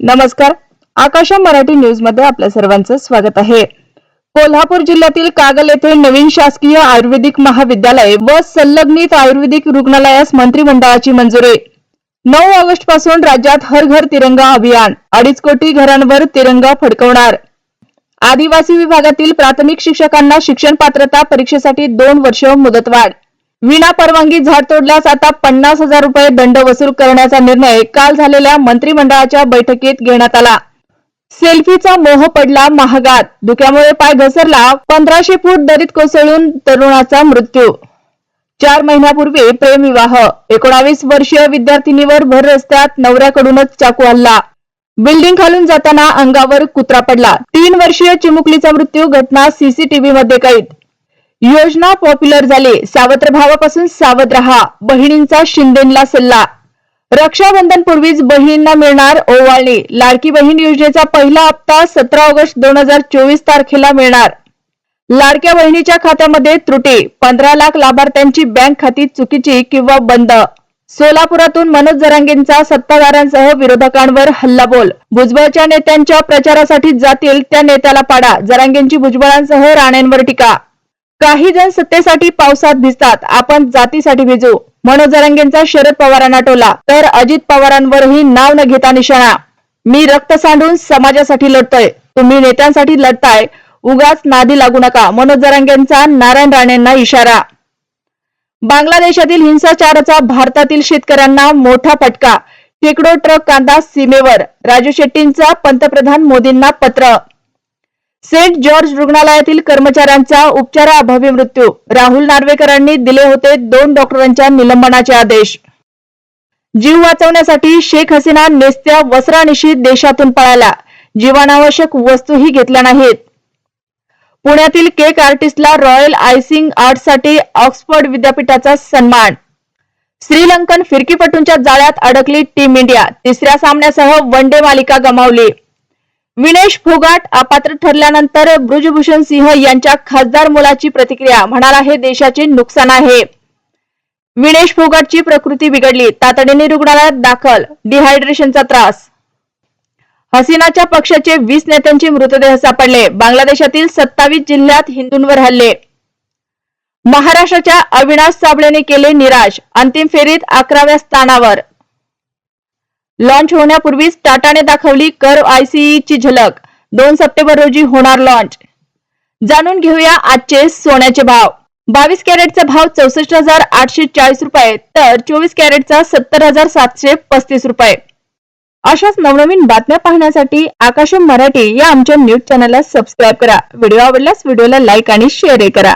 नमस्कार. आकाशा मराठी न्यूजमध्ये आपल्या सर्वांचं स्वागत आहे. कोल्हापूर जिल्ह्यातील कागल येथे नवीन शासकीय आयुर्वेदिक महाविद्यालय व संलग्नित आयुर्वेदिक रुग्णालयास मंत्रिमंडळाची मंजुरी. नऊ ऑगस्टपासून राज्यात हर घर तिरंगा अभियान अडीच कोटी घरांवर तिरंगा फडकवणार. आदिवासी विभागातील प्राथमिक शिक्षकांना शिक्षण पात्रता परीक्षेसाठी दोन वर्ष मुदतवाढ. विना परवानगी झाड तोडल्यास आता पन्नास हजार रुपये दंड वसूल करण्याचा निर्णय काल झालेल्या मंत्रिमंडळाच्या बैठकीत घेण्यात आला. सेल्फीचा मोह पडला महागात. धुक्यामुळे पाय घसरला पंधराशे फूट दरीत कोसळून तरुणाचा मृत्यू. चार महिन्यापूर्वी प्रेमविवाह एकोणावीस वर्षीय विद्यार्थिनीवर भर रस्त्यात नवऱ्याकडूनच चाकू हल्ला. बिल्डिंग खालून जाताना अंगावर कुत्रा पडला. तीन वर्षीय चिमुकलीचा मृत्यू घटना सीसीटीव्ही मध्ये कैद. योजना पॉप्युलर झाली. सावत्र भावापासून सावध रहा. बहिणींचा शिंदेला सल्ला. रक्षाबंधन पूर्वीच बहिणींना मिळणार ओवाळणी. लाडकी बहीण योजनेचा पहिला हप्ता सतरा ऑगस्ट दोन हजार चोवीस तारखेला मिळणार. लाडक्या बहिणीच्या खात्यामध्ये त्रुटी. पंधरा लाख लाभार्थ्यांची बँक खाती चुकीची किंवा बंद. सोलापुरातून मनोज जरांगेंचा सत्ताधाऱ्यांसह विरोधकांवर हल्लाबोल. भुजबळच्या नेत्यांच्या प्रचारासाठी जातील त्या नेत्याला पाडा. जरांगेंची भुजबळांसह राणेंवर टीका. काही जण सत्तेसाठी पावसात भिजतात. आपण जातीसाठी भिजू. मनोज जरांगेंचा शरद पवारांना टोला. तर अजित पवारांवरही नाव न घेता निशाणा. मी रक्त सांडून समाजासाठी लढतोय. तुम्ही नेत्यांसाठी लढताय. उगाच नादी लागू नका. मनोज जरांगेंचा नारायण राणेंना इशारा. बांगलादेशातील हिंसाचाराचा भारतातील शेतकऱ्यांना मोठा फटका. शेकडो ट्रक कांदा सीमेवर. राजू शेट्टींचा पंतप्रधान मोदींना पत्र. सेंट जॉर्ज रुग्णालयातील कर्मचाऱ्यांचा उपचाराअभावी मृत्यू. राहुल नार्वेकरांनी दिले होते दोन डॉक्टरांच्या निलंबनाचे आदेश. जीव वाचवण्यासाठी शेख हसीना नेस्त्या वस्त्रानिशी देशातून पळाला. जीवनावश्यक वस्तूही घेतल्या नाहीत. पुण्यातील केक आर्टिस्टला रॉयल आयसिंग आर्टसाठी ऑक्सफर्ड विद्यापीठाचा सन्मान. श्रीलंकन फिरकीपटूंच्या जाळ्यात अडकली टीम इंडिया. तिसऱ्या सामन्यासह वन डे मालिका गमावली. विनेश फोगाट अपात्र ठरल्यानंतर ब्रुजभूषण सिंह यांच्या खासदार मुलाची प्रतिक्रिया म्हणाला हे देशाचे नुकसान आहे. विनेश फोगाटची प्रकृती बिघडली. तातडीने रुग्णालयात दाखल. डिहायड्रेशनचा त्रास. हसीनाच्या पक्षाचे वीस नेत्यांचे मृतदेह सापडले. बांगलादेशातील सत्तावीस जिल्ह्यात हिंदूंवर हल्ले. महाराष्ट्राच्या अविनाश साबळेने केले निराश. अंतिम फेरीत अकराव्या स्थानावर. लॉन्च होण्यापूर्वीच टाटाने दाखवली कर आयसीईची झलक. दोन सप्टेंबर रोजी होणार लॉन्च जाणून घेऊया आजचे सोन्याचे भाव. बावीस कॅरेटचा भाव चौसष्ट हजार आठशे चाळीस रुपये तर चोवीस कॅरेटचा सत्तर हजार सातशे पस्तीस रुपये. अशाच नवनवीन बातम्या पाहण्यासाठी आकाशम मराठी या आमच्या न्यूज चॅनलला सबस्क्राईब करा. व्हिडिओ आवडल्यास व्हिडिओला लाईक आणि शेअर करा.